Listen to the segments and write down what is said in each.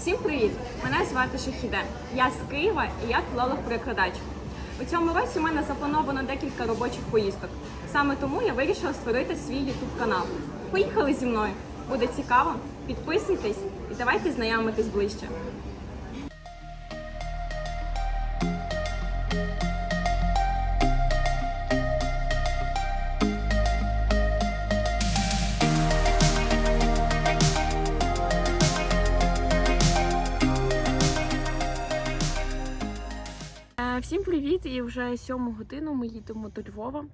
Всім привіт! Мене звати Шахіде. Я з Києва і я філолог-перекладач. У цьому році у мене заплановано декілька робочих поїздок. Саме тому я вирішила створити свій YouTube канал. Поїхали зі мною! Буде цікаво. Підписуйтесь і давайте знайомитись ближче. Всім привіт! І вже сьому годину ми їдемо до Львова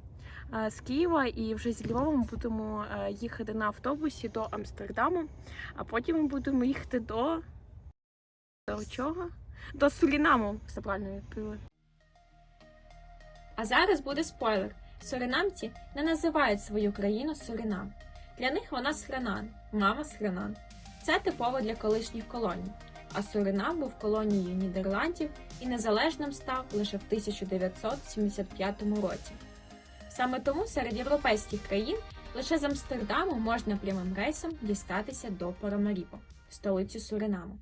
е, з Києва, і вже з Львова ми будемо е, їхати на автобусі до Амстердаму, а потім ми будемо їхати до. До чого? До Сурінаму, все правильно відповіли. А зараз буде спойлер: суринамці не називають свою країну Суринам. Для них вона Сренан, мама Сренан. Це типово для колишніх колоній. А Суринам був колонією Нідерландів і незалежним став лише в 1975 році. Саме тому серед європейських країн лише з Амстердаму можна прямим рейсом дістатися до Парамаріпо, столиці Суринаму.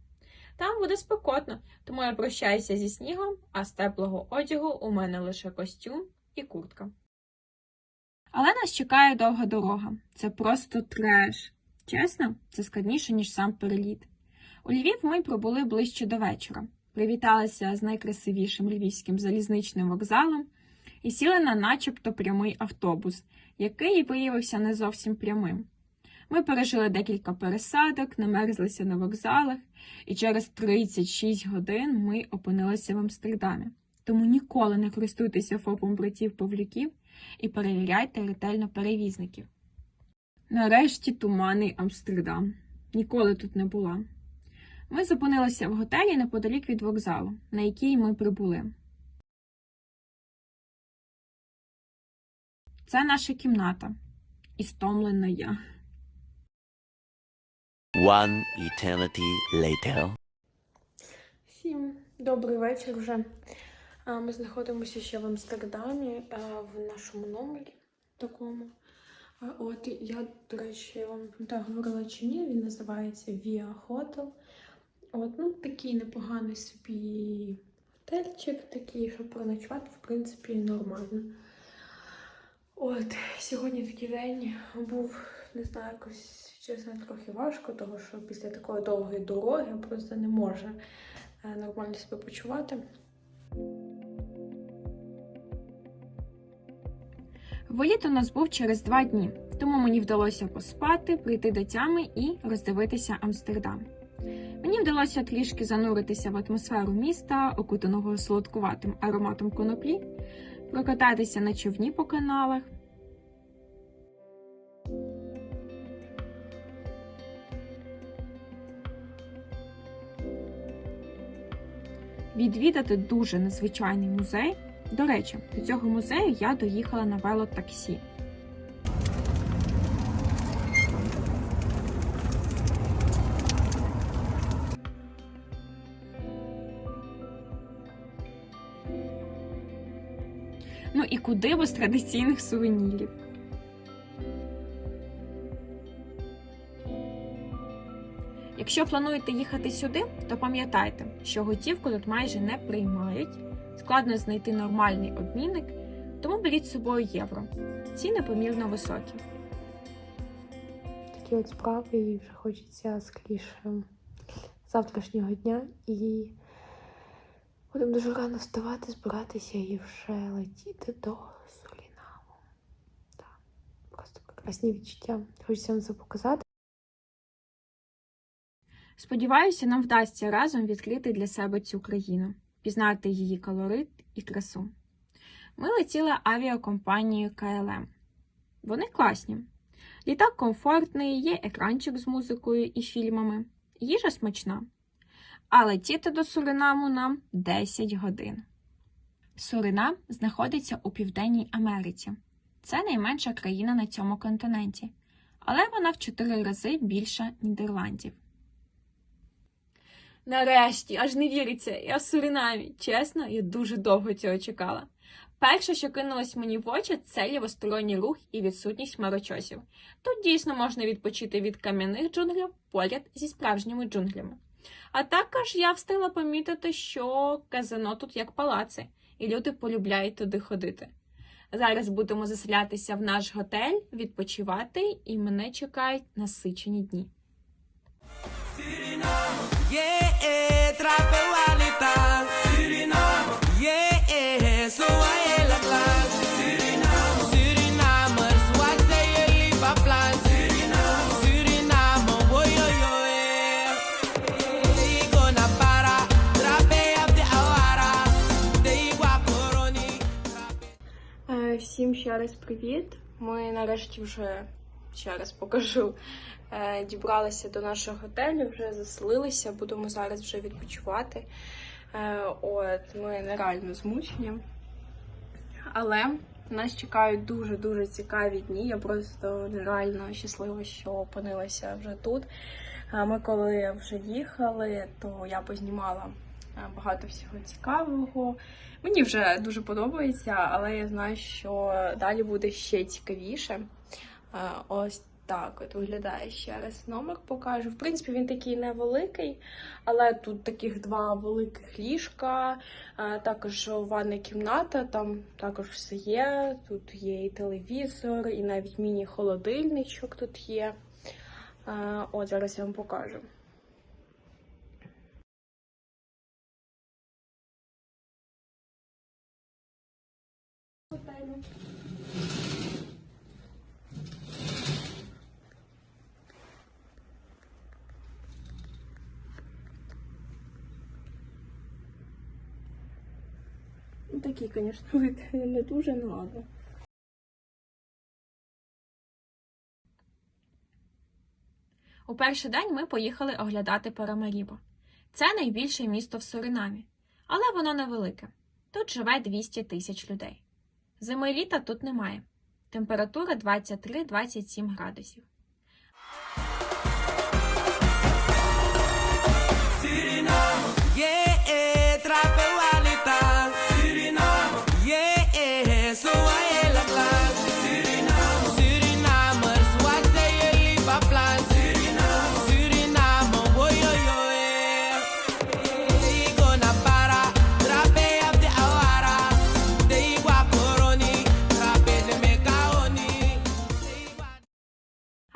Там буде спекотно, тому я прощаюся зі снігом, а з теплого одягу у мене лише костюм і куртка. Але нас чекає довга дорога. Це просто треш. Чесно, це складніше, ніж сам переліт. У Львів ми пробули ближче до вечора, привіталися з найкрасивішим львівським залізничним вокзалом і сіли на начебто прямий автобус, який виявився не зовсім прямим. Ми пережили декілька пересадок, намерзлися на вокзалах, і через 36 годин ми опинилися в Амстердамі. Тому ніколи не користуйтеся ФОПом братів Павлюків і перевіряйте ретельно перевізників. Нарешті туманний Амстердам. Ніколи тут не була. Ми зупинилися в готелі неподалік від вокзалу, на який ми прибули. Це наша кімната. І стомлена я. One eternity later. Всім добрий вечір вже. Ми знаходимося ще в Амстердамі в нашому номері такому. От я, до речі, вам говорила чи ні, він називається Via Hotel. От, ну, такий непоганий собі готельчик, такий, щоб проночувати, в принципі, нормально. От, сьогодні такий день був, не знаю, якось чесно, трохи важко, тому що після такої довгої дороги просто не може е, нормально себе почувати. Виліт у нас був через два дні, тому мені вдалося поспати, прийти до тями і роздивитися Амстердам. Мені вдалося трішки зануритися в атмосферу міста, окутаного солодкуватим ароматом коноплі, прокататися на човні по каналах. Відвідати дуже незвичайний музей. До речі, до цього музею я доїхала на велотаксі. Ну і куди без традиційних сувенірів? Якщо плануєте їхати сюди, то пам'ятайте, що готівку тут майже не приймають, складно знайти нормальний обмінник, тому беріть з собою євро. Ціни помірно високі. Такі от справи, і вже хочеться скоріше завтрашнього дня. І будемо дуже рано вставати, збиратися і вже летіти до Сурінаму. Так, просто прекрасні відчуття. Хочеться вам це показати. Сподіваюся, нам вдасться разом відкрити для себе цю країну, пізнати її колорит і красу. Ми летіли авіакомпанією КЛМ. Вони класні. Літак комфортний, є екранчик з музикою і фільмами, їжа смачна. А летіти до Суринаму нам 10 годин. Суринам знаходиться у Південній Америці. Це найменша країна на цьому континенті, але вона в 4 рази більша Нідерландів. Нарешті, аж не віриться, я в Суринамі. Чесно, я дуже довго цього чекала. Перше, що кинулось мені в очі, це лівосторонній рух і відсутність хмарочосів. Тут дійсно можна відпочити від кам'яних джунглів поряд зі справжніми джунглями. А також я встигла помітити, що казино тут як палаци, і люди полюбляють туди ходити. Зараз будемо заселятися в наш готель, відпочивати, і мене чекають насичені дні. Yeah, Всім ще раз привіт. Ми нарешті вже ще раз покажу. е, Дібралися до нашого готелю, вже заселилися, будемо зараз вже відпочивати. Е, От, ми нереально змучені. Але нас чекають дуже-дуже цікаві дні. Я просто нереально щаслива, що опинилася вже тут. Е, Ми коли вже їхали, то я познімала багато всього цікавого. Мені вже дуже подобається, але я знаю, що далі буде ще цікавіше. Е, Ось так от виглядає ще раз номер покажу. В принципі, він такий невеликий, але тут таких два великих ліжка, е, також ванна кімната, там також все є. Тут є і телевізор, і навіть міні-холодильничок тут є. Е, От зараз я вам покажу. Ну, такий, звісно, вид не дуже, ну. У перший день ми поїхали оглядати Парамарібо. Це найбільше місто в Суринамі, але воно невелике. Тут живе 200 тисяч людей. Зими літа тут немає. Температура 23-27 градусів.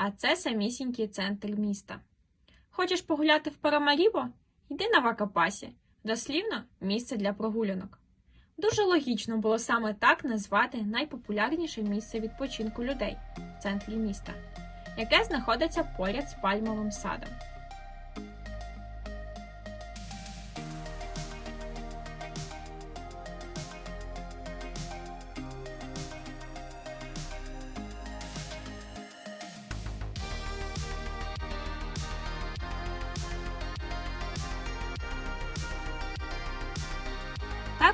А це самісінький центр міста. Хочеш погуляти в Парамарібо? Йди на Вакапасі, дослівно місце для прогулянок. Дуже логічно було саме так назвати найпопулярніше місце відпочинку людей в центрі міста, яке знаходиться поряд з пальмовим садом.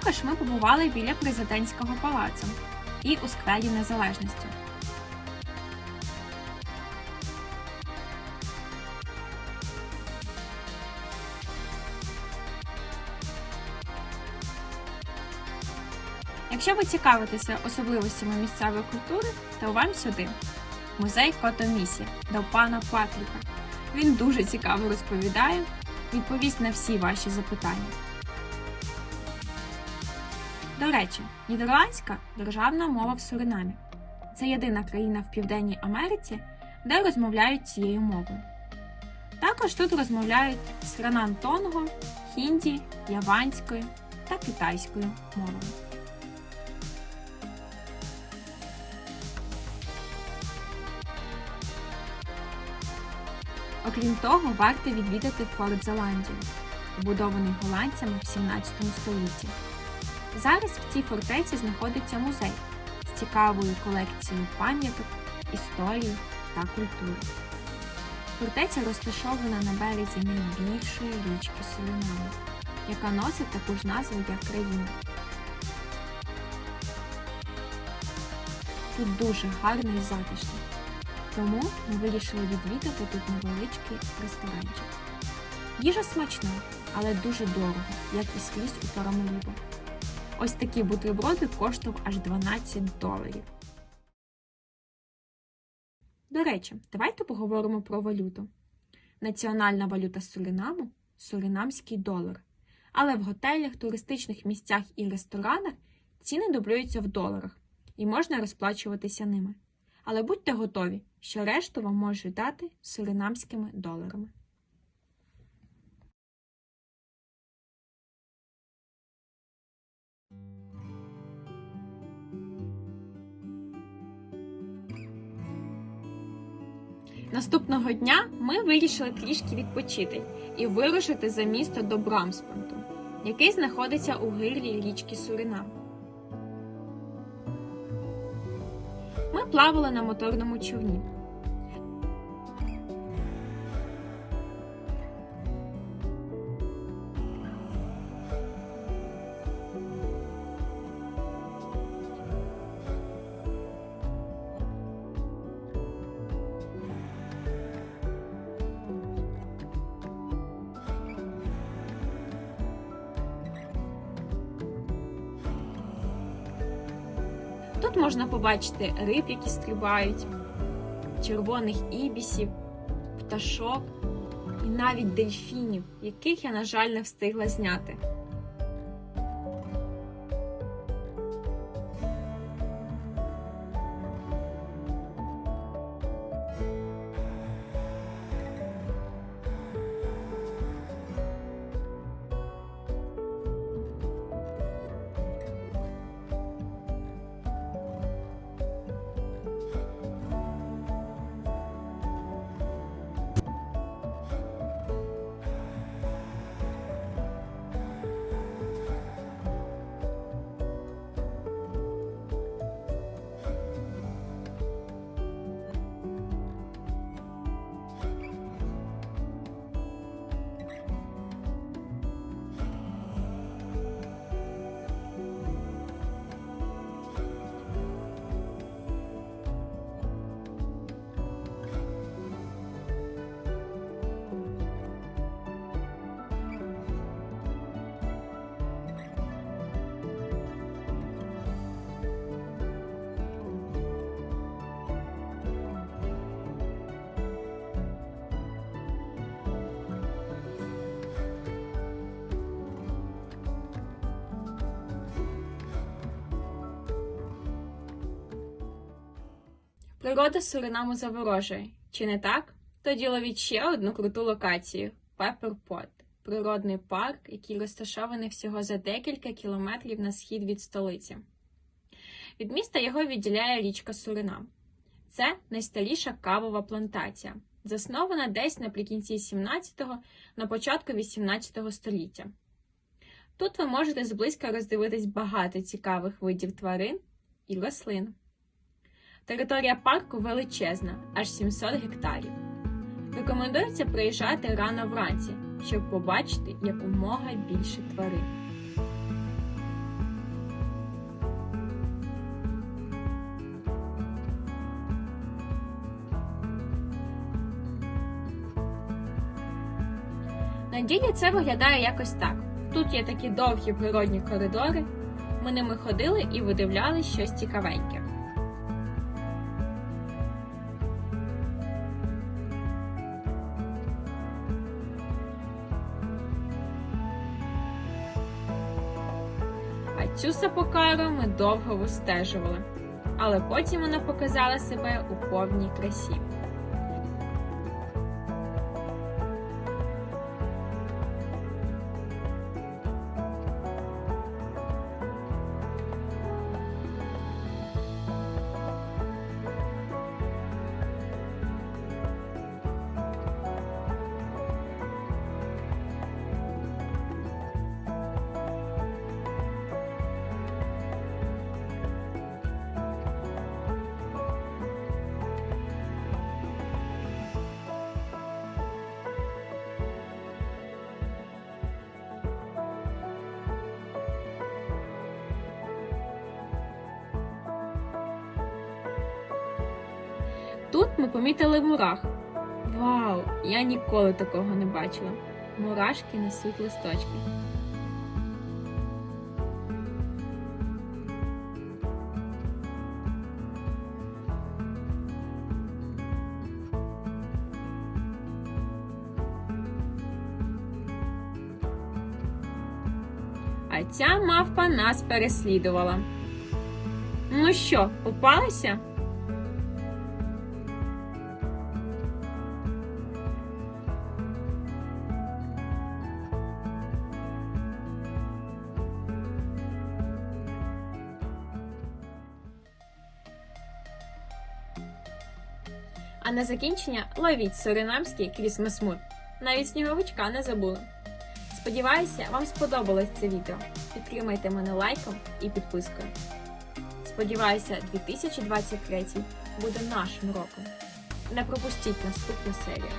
Також ми побували біля президентського палацу і у сквері Незалежності. Якщо ви цікавитеся особливостями місцевої культури, то вам сюди. Музей фотомісії до пана Патріка. Він дуже цікаво розповідає, відповість на всі ваші запитання. До речі, нідерландська державна мова в Суринамі. Це єдина країна в Південній Америці, де розмовляють цією мовою. Також тут розмовляють сранан тонго, хінді, яванською та китайською мовами. Окрім того, варто відвідати Форт Зеландію, побудований голландцями в 17 столітті. Зараз в цій фортеці знаходиться музей з цікавою колекцією пам'яток, історії та культури. Фортеця розташована на березі найбільшої річки Суринаму, яка носить таку ж назву, як країна. Тут дуже гарно і затишно, тому ми вирішили відвідати тут невеличкий ресторанчик. Їжа смачна, але дуже дорого, як і скрізь у Парамарібо. Ось такі бутерброди коштував аж 12 доларів. До речі, давайте поговоримо про валюту. Національна валюта Суринаму суринамський долар. Але в готелях, туристичних місцях і ресторанах ціни дублюються в доларах і можна розплачуватися ними. Але будьте готові, що решту вам можуть дати суринамськими доларами. Наступного дня ми вирішили трішки відпочити і вирушити за місто до Брамспунту, який знаходиться у гирлі річки Сурина. Ми плавали на моторному човні. Тут можна побачити риб, які стрибають, червоних ібісів, пташок і навіть дельфінів, яких я, на жаль, не встигла зняти. Природа Суринаму заворожує. Чи не так? Тоді ловіть ще одну круту локацію Пепперпот – природний парк, який розташований всього за декілька кілометрів на схід від столиці. Від міста його відділяє річка Суринам. Це найстаріша кавова плантація, заснована десь наприкінці 17-го, на початку 18-го століття. Тут ви можете зблизька роздивитись багато цікавих видів тварин і рослин. Територія парку величезна, аж 700 гектарів. Рекомендується приїжджати рано вранці, щоб побачити якомога більше тварин. На ділі це виглядає якось так. Тут є такі довгі природні коридори. Ми ними ходили і видивляли щось цікавеньке. Цю сапокару ми довго вистежували, але потім вона показала себе у повній красі. Тут ми помітили мурах. Вау! Я ніколи такого не бачила. Мурашки несуть листочки. А ця мавпа нас переслідувала. Ну що, попалися? На закінчення ловіть суринамський Крісмесмуд. Навіть сніговичка не забули. Сподіваюся, вам сподобалось це відео. Підтримайте мене лайком і підпискою. Сподіваюся, 2023 буде нашим роком. Не пропустіть наступну серію.